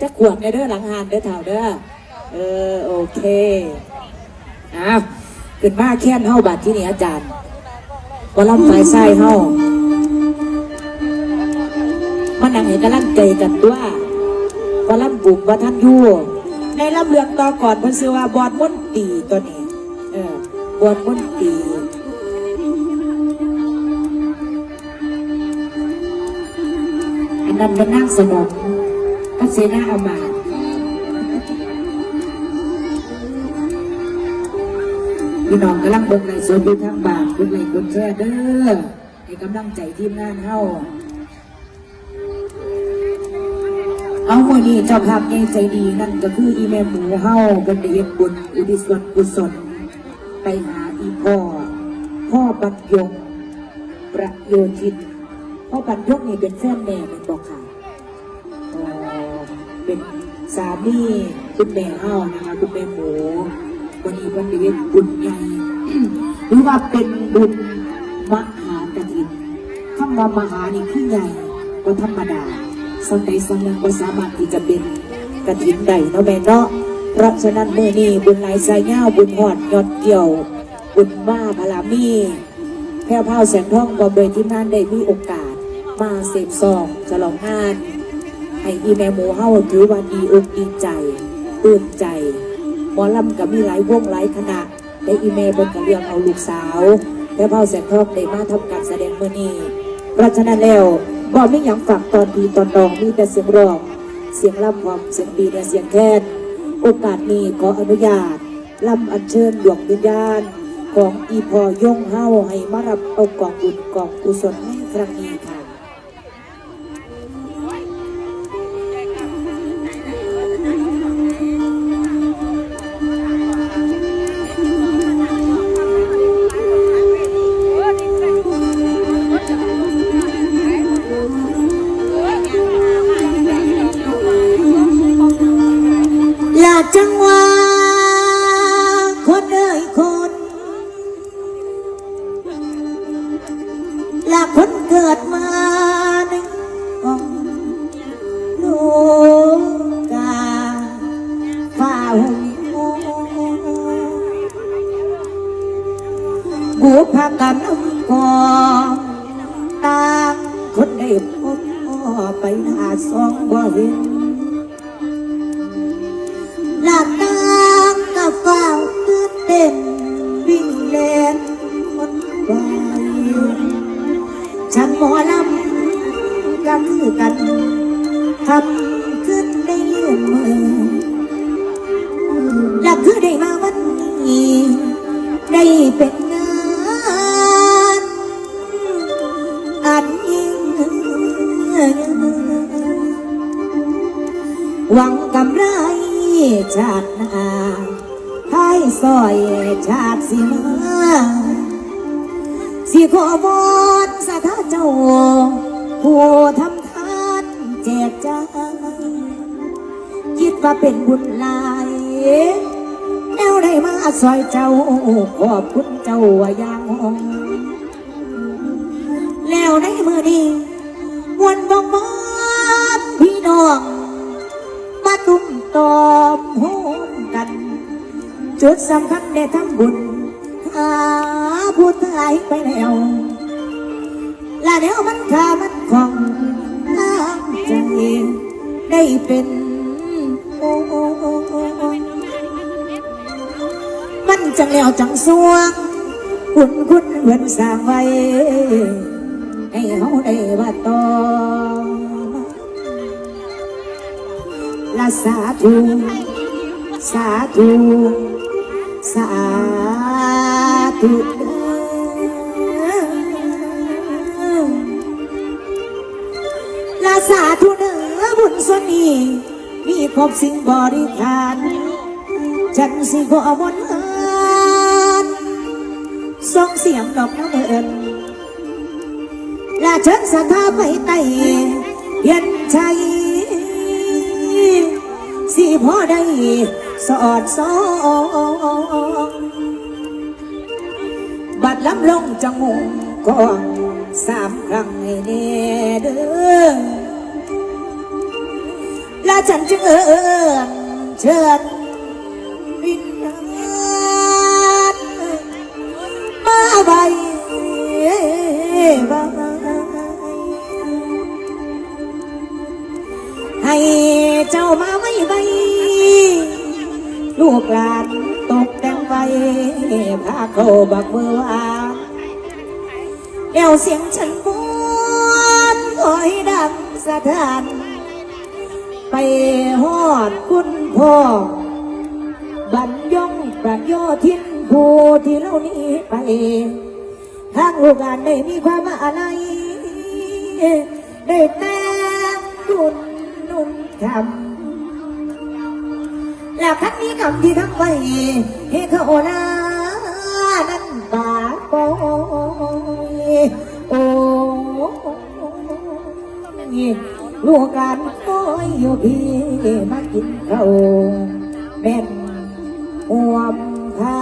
จะขวดในเด้อหลังหานเด้อเถ่าเด้อเออโอเคอ้าวขึ้นมาแค้นเฮาบัดที่นี่อาจารย์ก็รับไฟไส้เฮามันนังเห็นกำลังใจกันตัวก็รับบุกว่าท่านยู่ในลำเรืองต่อก่อนพิ่นซื้อว่าบอดมนตีตัวนี้ เออบอดมนตีอันนั้นเป็นนางสนมก็ เสนาอามาตพี่น้องกำลังเบิ่งในสดอยู่ทางบ้านกดไลค์กดแชร์เด้อให้กำลังใจทีมงานเฮาเอาวันนี้เจ้าภาพใหญ่ใจดีนั่นก็คืออีแม่หมูเฮาเป็นได้เฮ็ดบุญอุทิศส่วนกุศลไปหาอีพ่อ พ่อบรรยงประโยชินพ่อบรรยงนี่เป็นแฟนแม่เป็นบอกค่ะ เป็นสามีคุณแม่เฮานะคะคุณแม่หมูวันนี้วันนี้บุญใหญ่หรือว่าเป็นบุญมหากฐินคำว่ามหานี่คือใหญ่ก็ธรรมดาสังใดสังนึ่งก็สามารถที่จะเป็นกฐินใดเนาะแม่เนาะเพราะฉะนั้นเมื่อนี้บุญหลายสายเงาบุญหอดยอดเกี่ยว บุญมาพลามีแพร่วพราแสงทองก็โดยที่นั่นได้มีโอกาส มาเสพซองฉลองงาน ให้อีแม่หมูเฮาถือว่าดีอกดีใจตื่นใจหมอลำกับมีหลายวงหลายคณะได้อีเมลบนกระเรียงเอาลูกสาวและเผ่าแสงทองได้มาทำการแสดงเมื่อนี้เพราะฉะนั้นแล้วบอกไม่หยังฝากตอนดีตอนดองมีแต่เสียงร้องเสียงลำความเสียงดีและเสียงแค้นโอกาสนี้ขออนุญาตลำอัญเชิญดวงวิญญาณของอีพอย่งเฮาให้มารับเอากองบุญกองกุศลในครั้งนี้ พากันอำกองตางคนได้พบไปหาสองบ่เห็นหลับตางกับเฝ้าตื่นเต้นวิ่งเล่นคนไปฉันหมอลำก็คือกันทำขึ้นได้ยืนมือและคือได้มาวันนี้ได้เป็น ชาตินาให้ซอยชาติสิมาสิขอวอนสาธาเจ้าผู้ทำทานแจกจ่ายคิดว่าเป็นบุญลายแนวได้มาซอยเจ้าขอบคุณเจ้าอย่างแล้วในมือนี้มวนบองบอนพี่น้องมาตุ้มตอม จุดสำคัญได้ทำบุญหาผู้ตายไปแล้วและเดี๋ยวมันขามันของน้ำใจได้เป็นโอ้โอ้โอ้โอ้โอ้มันจังแล้วจังสวงคุณคุณเหมือนสร้างไว้ให้เขาได้ว่าต่อละสาธุสาธุ สาธุละสาธุเด้อบุญสนีมีครบสิ่งบริการฉันสิขอวนเอินส่งเสียงดอกน้ำเอิญและเชิญสถาไปไตเพียนชัยสิพอได้สอดสอง บัดล้ำลงจังงงกองสามครั้งให้แน่เด้อและฉันจึงเอิญเชิญวิญญาณมาไว้บ้างให้เจ้ามาไว้ไว้ลูกหลานตกแต่งไว้ พาเขาบักเมื่อวานแอวเสียงฉันมวนคอยดังสะท้าน ไปฮอดคุณพ่อบรรยงประโยชน์ทิ้นผู้ที่เรานี้ไปทางลูกานได้มีความอะไร ได้แต่งดุนนุนคำแล้วครั้งนี้คำที่ทำไว้ ให้เขาลานั้นปากปอยโอ้ลูกหลานคอยอยู่พี่มากินข้าวแม่นห่วมพา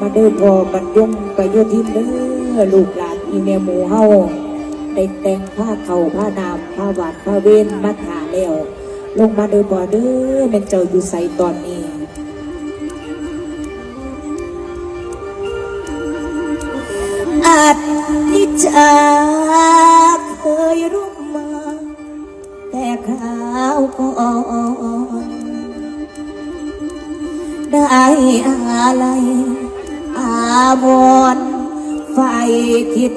มาเดินพอบรรยงไปโยทินเด้อลูกหลานอีเมหมูเฮาได้แต่งผ้าเขาผ้านามผ้าหวานผ้าเวนมาถาแล้ว ลงมาเดินบอเด้อแม่นเจ้าอยู่ใสตอนนี้อาจนิจาเคยรู้มา แต่คราวก่อนได้อะไรอาวรณ์ไฟคิด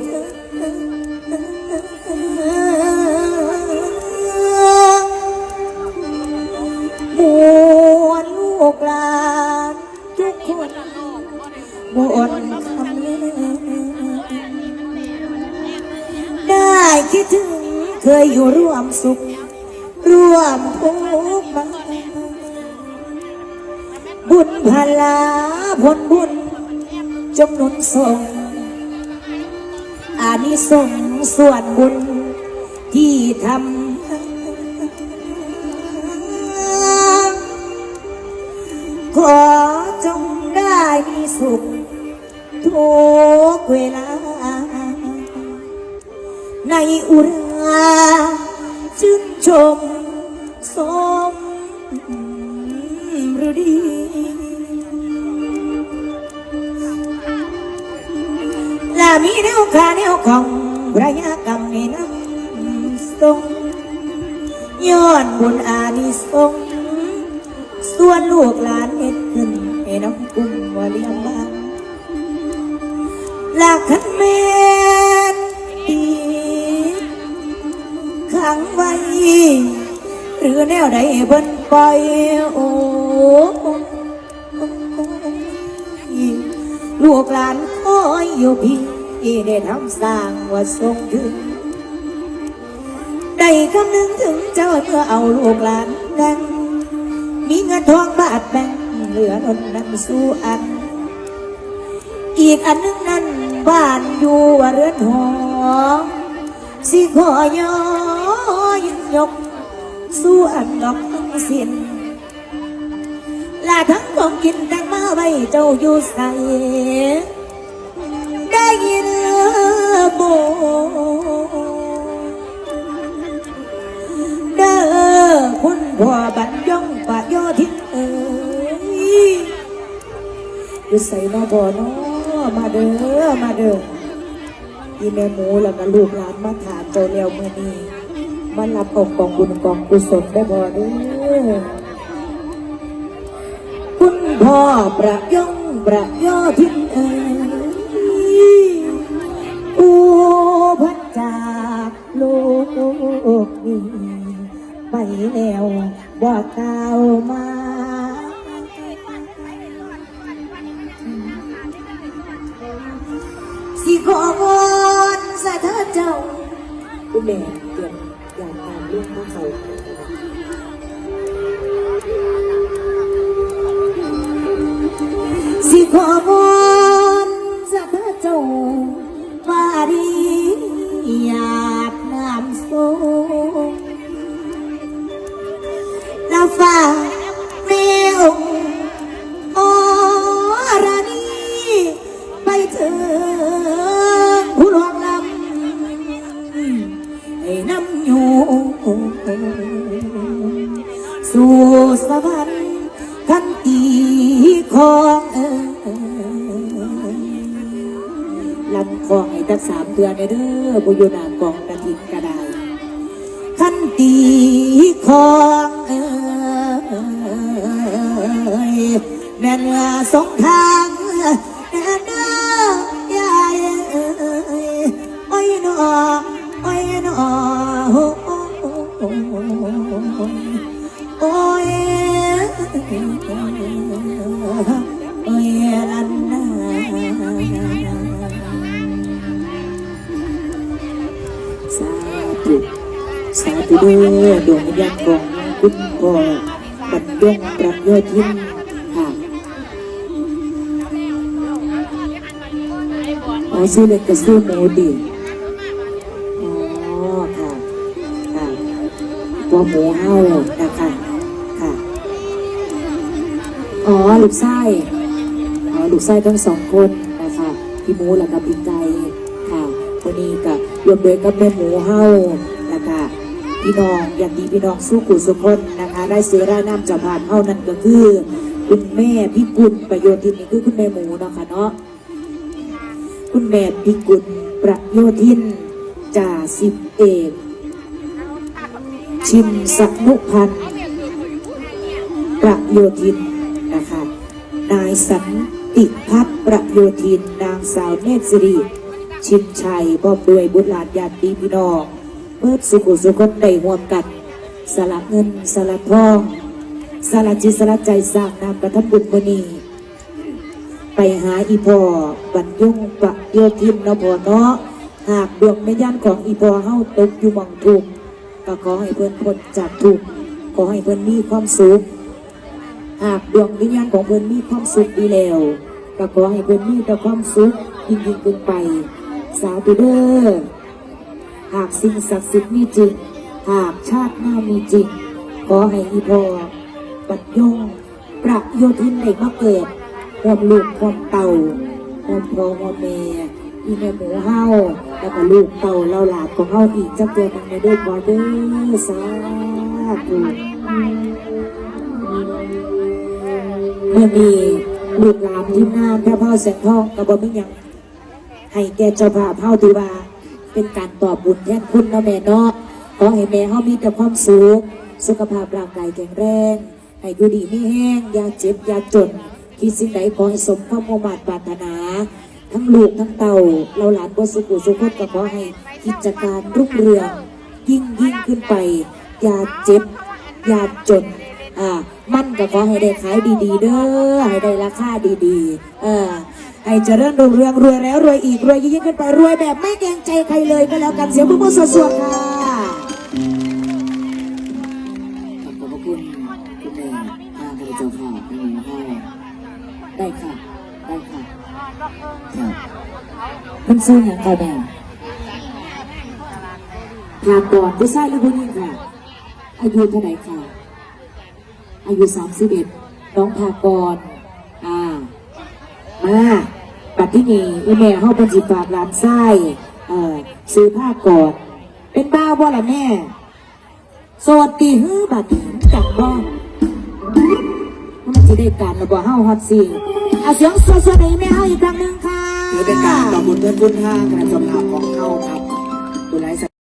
คิดถึงเคยอยู่ร่วมสุข ร่วมทุกข์มาบุญพลาผลบุญจงนุนส่งอานิสงส์ส่วนบุญที่ทำขอจงได้มีสุขทุกเวลา อุราชื่นชม สมฤดีและมีแนวคาแนวของระยากรรมในน้ำทรงย้อนบุญอานิสงส์ส่วนลูกหลานเฮ็ดขึ้นให้น้ำกุ้งว่าเลี้ยงบ้านหลักขัน รือแนวใดเพิ่นปล่อยโอ้ลูกหลานคอยอยู่พี่ได้ทำสร้างว่าทรงถึงได้คำนึงถึงเจ้าเมื่อเอาลูกหลานนั่งมีเงินทองบาทแบ่งเหลือนนนั้นสู้อัน อีกอันนึงนั้นบ้านอยู่ว่าเรือนหอสิขอยอยินยก สู้อันดอกทั้งสิ้นลาทั้งของกินแต่งมาไว้เจ้าอยู่ใส่ได้ยินโบเด้อคุณพ่อบันย่องปะโยทินเอ้ยอยู่ใส่นอบ่เนอมาเด้อมาเด้ออีแม่หมูแล้วก็ลูกหลานมาถามเจ้าแล้วเมื่อนี้ มารับเอากองบุญกองกุศลได้บ่เด้อคุณพ่อประยงประยอทิ้นเอ่ยผู้พัดจากโลกนี้ไปแล้วบ่กล่าวมาสิขอวอนสาธุเจ้าคุณแม่ ขอวอนสาธุเจ้ามาดีอยากน้ำสงและฟ้าเมองอรานีไปถึงผู้หลวงลำให้น้ำอยู่สู่สวรรค์ขันตีของ ลำคองให้ตั้งสามเดือนเด้อบุญนากองกระถิ่นกระไดขันตีของเอ่ยแม่นว่าสองทา สาธุเด้อดวงวิญญาณของคุณพ่อบรรยงประยชน์ทินค่ะอ๋อซื้อเล็กกับซื้อหมูดิอ๋อค่ะค่ะตัวหมูเห่านะคะค่ะอ๋อลูกไส้อ๋อลูกไส้ทั้งสองคนนะคะพี่หมูและกับพี่ไก่ค่ะวันนี้กับรวมโดวยกับแม่หมูเห่านะคะ พี่น้องอย่างดีพี่น้องสู้กุสุคนนะคะได้ซื้อได้น้ำจากผ่านเท่านั้นก็คือ คุณแม่พี่กุลประโยชน์ที่นี่คือคุณแม่หมูเนาะค่ะเนาะคุณแม่พิกุลประโยธินจ่าสิบเอกชินสนุพันธ์ประโยธินนะคะนายสันติพัฒน์ประโยธินนางสาวเนตรสิริชินชัยพร้อมด้วยบุตรหลานญาติพี่น้อง เพื่อสุขุสุขคนได้ห่วมกันสละเงินสละทอง สละจิตสละใจสร้างนามกระทำบุญมอนีไปหาอีพอบรรยุงปะโยทินเนาะพอเนาะหากดวงไม่ย่านของอีพอเฮาตกอยู่หมองทุกก็ขอให้เพิ่อนพ้นจากทุกขอให้เพิ่อนมีความสุขหากดวงวิญญาณของเพิ่อนมีความสุขดีแล้วก็ขอให้เพิ่อนมีแต่ความสุขยิ่งยิ่งขึ้นไป สาธุเด้อ หากสิ่งศักดิ์สิทธิ์มีจริง หากชาติหน้ามีจริง ขอให้อีพอปัดยงประโยทินได้มาเกิดความลูกความเต่าความพ่อความแม่อีแม่หมูเฮาแล้วก็ลูกเต่าเราหลานของเฮาอีกจะเกิดมันในด้วยบอเดอร์สาธุเมื่อมีลูกหลานที่งานพระพ่อแสงทองกระบอกไม่ยังให้แกเจ้าภาพเฮาดีว่า เป็นการตอบบุญแทนคุณเนาะแม่เนาะขอให้แม่เฮามีแต่ความสุขสุขภาพร่างกายแข็งแรงให้อยู่ดีไม่แห้งยาเจ็บยาจนคิดสิ่งใดขอให้สมความมุ่งมั่นปรารถนา ทั้งลูกทั้งเต่าเราหลานบ่สุขุสุขคนก็ขอให้กิจการรุ่งเรืองยิ่งยิ่งขึ้นไปยาเจ็บยาจนอ่ามั่นก็ขอให้ได้ขายดีๆ เด้อให้ได้ราคาดีๆ เออ ให้เจริญรุ่งเรืองรวยแล้วรวยอีกรวยยิ่งขึ้นไปรวยแบบไม่เกรงใจใครเลยก็แล้วกันเสียงมือมือสวดๆค่ะขอบพระคุณคุณแม่ทางพระเจ้าค่ะในหมู่ห้ได้ค่ะได้ค่ะครับเพิ่นซื้ออย่างไรแม่ถามก่อนผู้ชายหรือผู้หญิงค่ะ อายุเท่าไหร่ค่ะอายุสามสิบเอ็ดน้องพากรอ่ามา ปัดที่นี่อีแม่เฮาเป็นสิฝากหลานไส้เอ่อซื้อผ้ากอด เป็นบ้าบ่ล่ะแม่ โสดตีฮื้อบัดนี้จักบ่มันจะได้การระบ่เฮาฮอดสิเอาเสียงสดๆให้แม่เฮาอีกครั้งหนึงค่ะ ถือเป็นการตอบบุญเพื่อนบุญทางคณะเจ้าภาพของเขาครับ